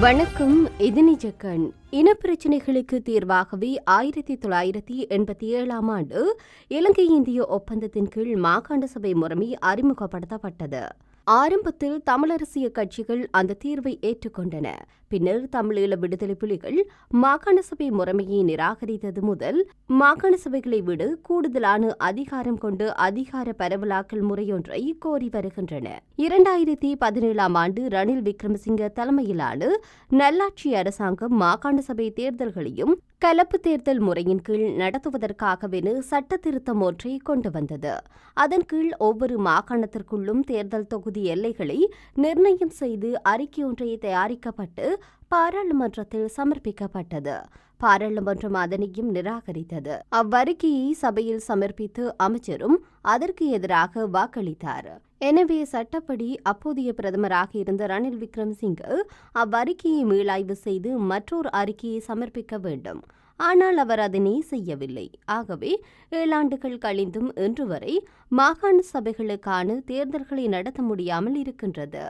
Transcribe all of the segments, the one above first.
வணக்கம் இது நிஜக்கண். இனப்பிரச்சினைகளுக்கு தீர்வாகவே ஆயிரத்தி தொள்ளாயிரத்தி எண்பத்தி ஏழாம் ஆண்டு இலங்கை இந்திய ஒப்பந்தத்தின் கீழ் மாகாண சபை முறைமை அறிமுகப்படுத்தப்பட்டது. ஆரம்பத்தில் தமிழரசிய கட்சிகள் அந்த தீர்வை ஏற்றுக்கொண்டன. பின்னர் தமிழீழ விடுதலை புலிகள் மாகாண சபை முறைமையை நிராகரித்தது முதல் மாகாண சபைகளை விட கூடுதலான அதிகாரம் கொண்டு அதிகார பரவலாக்கல் முறையொன்றை கோரி வருகின்றன. இரண்டாயிரத்தி பதினேழாம் ஆண்டு ரணில் விக்ரமசிங்க தலைமையிலான நல்லாட்சி அரசாங்கம் மாகாண சபை தேர்தல்களையும் கலப்பு தேர்தல் முறையின் கீழ் நடத்துவதற்காகவென சட்ட திருத்தம் ஒன்றை கொண்டு வந்தது. அதன் கீழ் ஒவ்வொரு மாகாணத்திற்குள்ளும் தேர்தல் தொகுதி எல்லைகளை நிர்ணயம் செய்து அறிக்கை ஒன்றை தயாரிக்கப்பட்டு பாராளுமன்றத்தில் சமர்ப்பிக்கப்பட்டது. பாராளுமன்றம் அதனையும் நிராகரித்தது. அவ்வறிக்கையை சபையில் சமர்ப்பித்து அமைச்சரும் அதற்கு எதிராக வாக்களித்தார். எனவே சட்டப்படி அப்போதைய பிரதமராக இருந்த ரணில் விக்ரம்சிங்கு அவ்வறிக்கையை மீளாய்வு செய்து மற்றொரு அறிக்கையை சமர்ப்பிக்க வேண்டும். ஆனால் அவர் அதனை செய்யவில்லை. ஆகவே ஏழாண்டுகள் கழிந்தும் இன்று வரை மாகாண சபைகளுக்கான தேர்தல்களை நடத்த முடியாமல் இருக்கின்றது.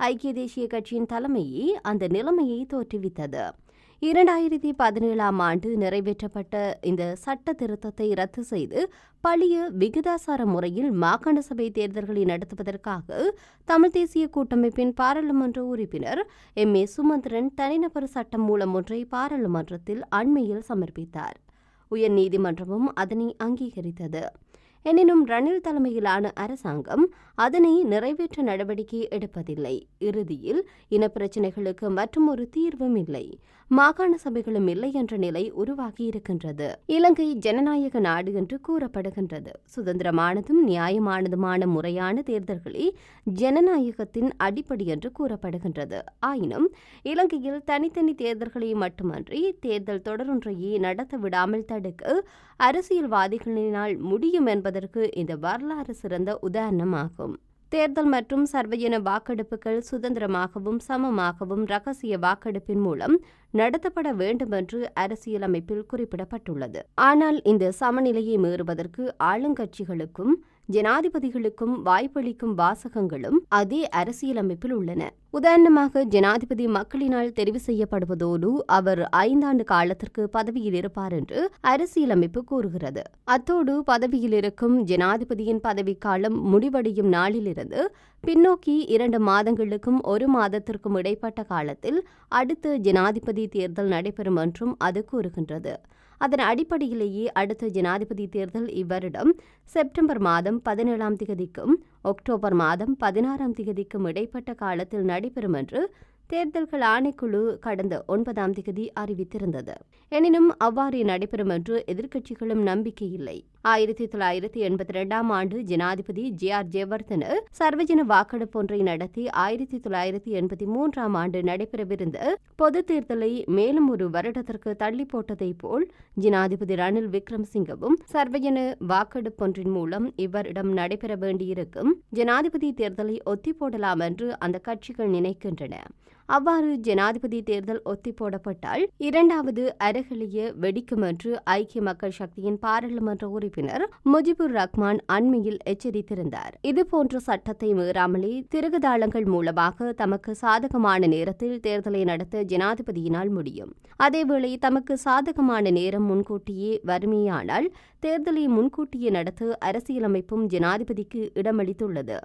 ஐக்கிய தேசிய கட்சியின் தலைமையே அந்த நிலைமையை தோற்றுவித்தது. இரண்டாயிரத்தி பதினேழாம் ஆண்டு நிறைவேற்றப்பட்ட இந்த சட்ட திருத்தத்தை ரத்து செய்து பழைய விகிதாசார முறையில் மாகாண சபை தேர்தல்களை நடத்துவதற்காக தமிழ் தேசிய கூட்டமைப்பின் பாராளுமன்ற உறுப்பினர் எம். ஏ. சுமந்திரன் தனிநபர் சட்டம் மூலம் ஒன்றை பாராளுமன்றத்தில் அண்மையில் சமர்ப்பித்தார். உயர்நீதிமன்றமும் அதனை அங்கீகரித்தது. எனினும் ரணில் தலைமையிலான அரசாங்கம் அதனை நிறைவேற்ற நடவடிக்கை எடுப்பதில்லை. இறுதியில் இனப்பிரச்சினைகளுக்கு மற்றும் ஒரு தீர்வும் இல்லை. மாகாண சபைகளும் இல்லை என்ற நிலை உருவாகியிருக்கின்றது இலங்கை ஜனநாயக நாடு என்று கூறப்படுகின்றது. சுதந்திரமானதும் நியாயமானதுமான முறையான தேர்தல்களே ஜனநாயகத்தின் அடிப்படை என்று கூறப்படுகின்றது. ஆயினும் இலங்கையில் தனித்தனி தேர்தல்களை மட்டுமன்றி தேர்தல் தொடரொன்றையே நடத்த விடாமல் தடுக்க அரசியல்வாதிகளினால் முடியும் என்பது என்பதற்கு இந்த வரலாறு சிறந்த உதாரணமாகும். தேர்தல் மற்றும் சர்வஜன வாக்கெடுப்புகள் சுதந்திரமாகவும் சமமாகவும் ரகசிய வாக்கெடுப்பின் மூலம் நடத்தப்பட வேண்டும் என்று அரசியலமைப்பில் குறிப்பிடப்பட்டுள்ளது. ஆனால் இந்த சமநிலையை மீறுவதற்கு ஆளுங்கட்சிகளுக்கும் ஜனாதிபதிகளுக்கும் வாய்ப்பளிக்கும் வாசகங்களும் அதே அரசியலமைப்பில் உள்ளன. உதாரணமாக ஜனாதிபதி மக்களினால் தெரிவு செய்யப்படுவதோடு அவர் ஐந்தாண்டு காலத்திற்கு பதவியில் இருப்பார் என்று அரசியலமைப்பு கூறுகிறது. அத்தோடு பதவியில் இருக்கும் ஜனாதிபதியின் பதவிக்காலம் முடிவடையும் நாளிலிருந்து பின்னோக்கி இரண்டு மாதங்களுக்கும் ஒரு மாதத்திற்கும் இடைப்பட்ட காலத்தில் அடுத்த ஜனாதிபதி தேர்தல் நடைபெறும் என்றும் அது கூறுகின்றது. அதன் அடிப்படையிலேயே அடுத்த ஜனாதிபதி தேர்தல் இவ்வருடம் செப்டம்பர் மாதம் பதினேழாம் திகதிக்கும் அக்டோபர் மாதம் பதினாறாம் திகதிக்கும் இடைப்பட்ட காலத்தில் நடைபெறும் என்று தேர்தல்கள் ஆணைக்குழு கடந்த ஒன்பதாம் திகதி அறிவித்திருந்தது. எனினும் அவ்வாறு நடைபெறும் என்று எதிர்க்கட்சிகளும் நம்பிக்கையில்லை. ஆயிரத்தி தொள்ளாயிரத்தி எண்பத்தி இரண்டாம் ஆண்டு ஜனாதிபதி ஜே ஆர் ஜெயவர்தன சர்வஜன வாக்கெடுப்பு ஒன்றை நடத்தி ஆயிரத்தி தொள்ளாயிரத்தி எண்பத்தி மூன்றாம் ஆண்டு நடைபெறவிருந்த பொது தேர்தலை மேலும் ஒரு வருடத்திற்கு தள்ளி போட்டதை போல் ஜனாதிபதி ரணில் விக்ரம்சிங்கவும் சர்வஜன வாக்கெடுப்பொன்றின் மூலம் இவரிடம் நடைபெற வேண்டியிருக்கும். ஜனாதிபதி தேர்தலை ஒத்தி போடலாம் என்று அந்த கட்சிகள் நினைக்கின்றன. அவ்வாறு ஜனாதிபதி தேர்தல் ஒத்திப்போடப்பட்டால் இரண்டாவது அரகலிய வெடிக்கும் என்று ஐக்கிய மக்கள் சக்தியின் பாராளுமன்ற உறுப்பினர் முஜிபுர் ரஹ்மான் அண்மையில் எச்சரித்திருந்தார். இதுபோன்ற சட்டத்தை மீறாமலே திருகுதாளங்கள் மூலமாக தமக்கு சாதகமான நேரத்தில் தேர்தலை நடத்த ஜனாதிபதியினால் முடியும். அதேவேளை தமக்கு சாதகமான நேரம் முன்கூட்டியே வறுமையானால் தேர்தலை முன்கூட்டியே நடத்த அரசியலமைப்பும் ஜனாதிபதிக்கு இடமளித்துள்ளது.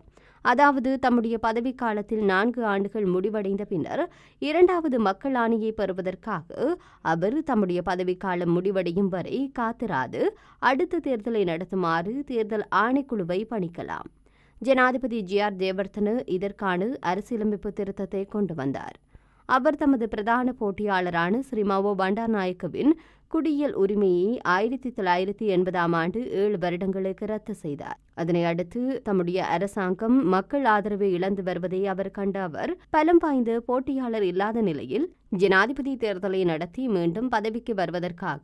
அதாவது தம்முடைய பதவிக்காலத்தில் நான்கு ஆண்டுகள் முடிவடைந்த பின்னர் இரண்டாவது மக்கள் ஆணையை பெறுவதற்காக அவர் தம்முடைய பதவிக்காலம் முடிவடையும் வரை காத்திராது. அடுத்த தேர்தலை நடத்துமாறு தேர்தல் ஆணைக்குழுவை பணிக்கலாம். ஜனாதிபதி ஜி ஆர் ஜெயவர்தன இதற்கான அரசியலமைப்பு திருத்தத்தை கொண்டு வந்தார். அவர் தமது பிரதான போட்டியாளரான ஸ்ரீமாவோ பண்டாநாயக்கவின் குடியியல் உரிமையை ஆயிரத்தி தொள்ளாயிரத்தி எண்பதாம் ஆண்டு ஏழு வருடங்களுக்கு ரத்து செய்தார். அதனை அடுத்து தம்முடைய அரசாங்கம் மக்கள் ஆதரவை இழந்து வருவதை அவர் கண்ட அவர் பலம் வாய்ந்த போட்டியாளர் இல்லாத நிலையில் ஜனாதிபதி தேர்தலை நடத்தி மீண்டும் பதவிக்கு வருவதற்காக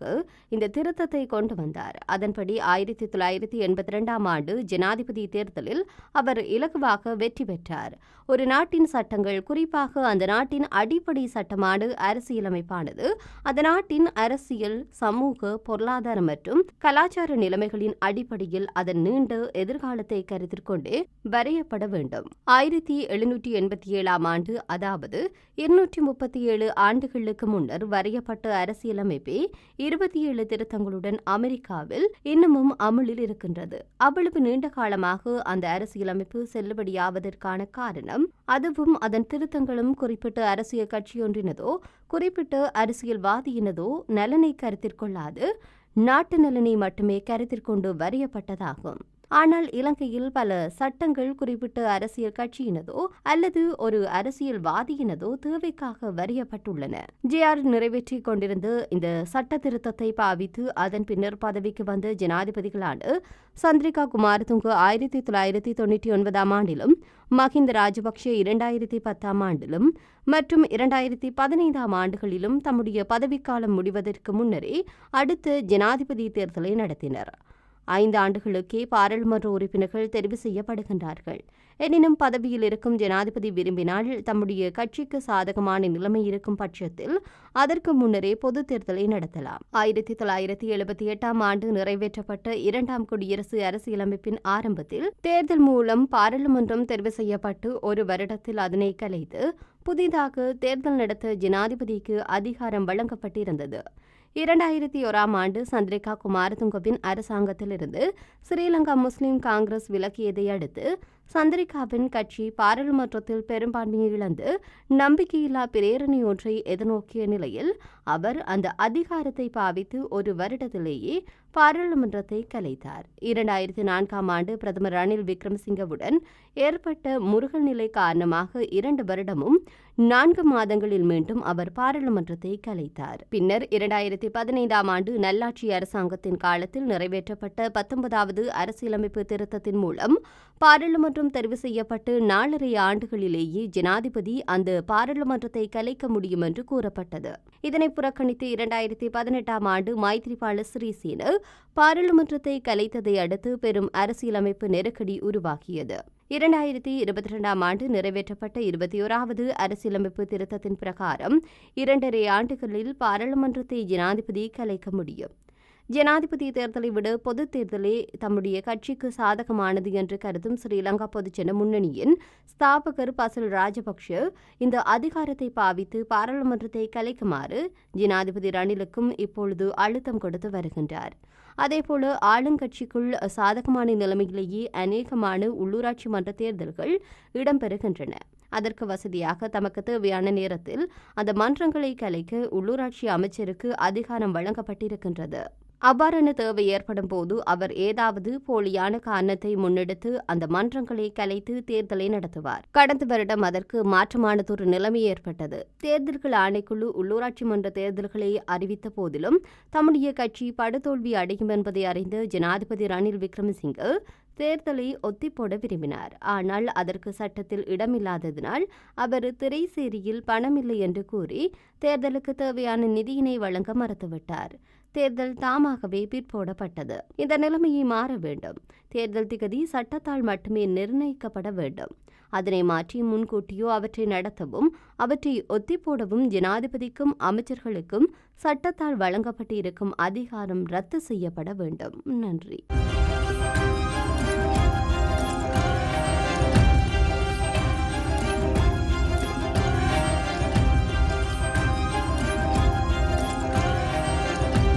இந்த திருத்தத்தை கொண்டு வந்தார். அதன்படி ஆயிரத்தி தொள்ளாயிரத்தி எண்பத்தி இரண்டாம் ஆண்டு ஜனாதிபதி தேர்தலில் அவர் இலகுவாக வெற்றி பெற்றார். ஒரு நாட்டின் சட்டங்கள் குறிப்பாக அந்த நாட்டின் அடிப்படை சட்டமான அரசியலமைப்பானது அந்த நாட்டின் அரசியல் அரசியல் சமூக பொருளாதார மற்றும் கலாச்சார நிலைமைகளின் அடிப்படையில் அதன் நீண்ட எதிர்காலத்தை கருத்தில் கொண்டு வரையப்பட வேண்டும். ஆயிரத்தி எழுநூற்றி எண்பத்தி ஏழாம் ஆண்டு அதாவது இருநூற்றி முப்பத்தி ஏழு ஆண்டுகளுக்கு முன்னர் வரையப்பட்ட அரசியலமைப்பே இருபத்தி ஏழு திருத்தங்களுடன் அமெரிக்காவில் இன்னமும் அமலில் இருக்கின்றது. அவ்வளவு நீண்ட காலமாக அந்த அரசியலமைப்பு செல்லுபடியாவதற்கான காரணம் அதுவும் அதன் திருத்தங்களும் குறிப்பிட்ட அரசியல் கட்சியொன்றினதோ குறிப்பிட்ட அரசியல்வாதியினதோ நலனை கருத்திற்கொள்ளாது. நாட்டு நலனை மட்டுமே கருத்தில் கொண்டு வரையப்பட்டதாகும் ஆனால் இலங்கையில் பல சட்டங்கள் குறிப்பிட்ட அரசியல் கட்சியினதோ அல்லது ஒரு அரசியல்வாதியினதோ தேவைக்காக வரையப்பட்டுள்ளன. ஜேஆர் நிறைவேற்றிக் கொண்டிருந்த இந்த சட்ட திருத்தத்தை பாவித்து அதன் பின்னர் பதவிக்கு வந்த ஜனாதிபதிகளான சந்திரிகா குமாரதுங்க ஆயிரத்தி தொள்ளாயிரத்தி தொண்ணூற்றி ஒன்பதாம் ஆண்டிலும் மஹிந்த ராஜபக்ஷ இரண்டாயிரத்தி பத்தாம் ஆண்டிலும் மற்றும் இரண்டாயிரத்தி பதினைந்தாம் ஆண்டுகளிலும் தம்முடைய பதவிக்காலம் முடிவதற்கு முன்னரே அடுத்த ஜனாதிபதி தேர்தலை நடத்தினர். ஐந்து ஆண்டுகளுக்கே பாராளுமன்ற உறுப்பினர்கள் தெரிவு செய்யப்படுகின்றார்கள். எனினும் பதவியில் இருக்கும் ஜனாதிபதி விரும்பினால் தம்முடைய கட்சிக்கு சாதகமான நிலைமை இருக்கும் பட்சத்தில் அதற்கு முன்னரே பொது தேர்தலை நடத்தலாம். ஆயிரத்தி தொள்ளாயிரத்தி எழுபத்தி எட்டாம் ஆண்டு நிறைவேற்றப்பட்ட இரண்டாம் குடியரசு அரசியலமைப்பின் ஆரம்பத்தில் தேர்தல் மூலம் பாராளுமன்றம் தெரிவு செய்யப்பட்டு ஒரு வருடத்தில் அதனை கலைத்து புதிதாக தேர்தல் நடத்த ஜனாதிபதிக்கு அதிகாரம் வழங்கப்பட்டிருந்தது. இரண்டாயிரத்தி ஓராம் ஆண்டு சந்திரிகா குமாரதுங்கவின் அரசாங்கத்திலிருந்து ஸ்ரீலங்கா முஸ்லிம் காங்கிரஸ் விலக்கியதை அடுத்து சந்திரிகாவின் கட்சி பாராளுமன்றத்தில் பெரும்பான்மையை இழந்து நம்பிக்கையில்லா பிரேரணை ஒன்றை எதிர்நோக்கிய நிலையில் அவர் அந்த அதிகாரத்தை பாவித்து ஒரு வருடத்திலேயே பாராளுமன்றத்தை கலைத்தார். இரண்டாயிரத்தி நான்காம் ஆண்டு பிரதமர் ரணில் விக்ரமசிங்கவுடன் ஏற்பட்ட முருகல் நிலை காரணமாக இரண்டு வருடமும் நான்கு மாதங்களில் மீண்டும் அவர் பாராளுமன்றத்தை கலைத்தார். பின்னர் இரண்டாயிரத்தி பதினைந்தாம் ஆண்டு நல்லாட்சி அரசாங்கத்தின் காலத்தில் நிறைவேற்றப்பட்ட பத்தொன்பதாவது அரசியலமைப்பு திருத்தத்தின் மூலம் பாராளுமன்றம் தெரிவு செய்யப்பட்டு நாலரை ஆண்டுகளிலேயே ஜனாதிபதி அந்த பாராளுமன்றத்தை கலைக்க முடியும் என்று கூறப்பட்டது. இதனை புறக்கணித்து இரண்டாயிரத்தி பதினெட்டாம் ஆண்டு மைத்ரிபால சிறிசேன பாராளுமன்றத்தை கலைத்ததை அடுத்து பெரும் அரசியலமைப்பு நெருக்கடி உருவாகியது. இரண்டாயிரத்தி இருபத்தி இரண்டாம் ஆண்டு நிறைவேற்றப்பட்ட இருபத்தி ஓராவது அரசியலமைப்பு திருத்தத்தின் பிரகாரம் இரண்டரை ஆண்டுகளில் பாராளுமன்றத்தை ஜனாதிபதி கலைக்க முடியும். ஜனாதிபதி தேர்தலை விட பொதுத் தேர்தலே தம்முடைய கட்சிக்கு சாதகமானது என்று கருதும் ஸ்ரீலங்கா பொதுஜன முன்னணியின் ஸ்தாபகர் பசல் ராஜபக்ஷ இந்த அதிகாரத்தை பாவித்து பாராளுமன்றத்தை கலைக்குமாறு ஜனாதிபதி ரணிலுக்கும் இப்பொழுது அழுத்தம் கொடுத்து வருகின்றார். அதேபோல ஆளுங்கட்சிக்குள் சாதகமான நிலைமையிலேயே அநேகமான உள்ளூராட்சி மன்ற தேர்தல்கள் இடம்பெறுகின்றன. அதற்கு வசதியாக தமக்கு தேவையான நேரத்தில் அந்த மன்றங்களை கலைக்க உள்ளூராட்சி அமைச்சருக்கு அதிகாரம் வழங்கப்பட்டிருக்கின்றது. அவ்வாறான தேவை ஏற்படும் போது அவர் ஏதாவது போலியான காரணத்தை முன்னெடுத்து அந்த மன்றங்களை கலைத்து தேர்தலை நடத்துவார். கடந்த வருடம் அதற்கு மாற்றமானதொரு நிலைமை ஏற்பட்டது. தேர்தல்கள் ஆணைக்குழு உள்ளூராட்சி மன்ற தேர்தல்களை அறிவித்த போதிலும் தம்முடைய கட்சி படுதோல்வி அடையும் என்பதை அறிந்த ஜனாதிபதி ரணில் விக்ரமசிங்கே தேர்தலை ஒத்திப்போட விரும்பினார். ஆனால் அதற்கு சட்டத்தில் இடமில்லாததினால் அவர் திரைசேரியில் பணமில்லை என்று கூறி தேர்தலுக்கு தேவையான நிதியினை வழங்க மறுத்துவிட்டார். தேர்தல் தாமாகவே பிற்போடப்பட்டது. இந்த நிலைமையை மாற வேண்டும். தேர்தல் திகதி சட்டத்தால் மட்டுமே நிர்ணயிக்கப்பட வேண்டும். அதனை மாற்றி முன்கூட்டியோ அவற்றை நடத்தவும் அவற்றை ஒத்திப்போடவும் ஜனாதிபதிக்கும் அமைச்சர்களுக்கும் சட்டத்தால் வழங்கப்பட்டிருக்கும் அதிகாரம் ரத்து செய்யப்பட வேண்டும். நன்றி.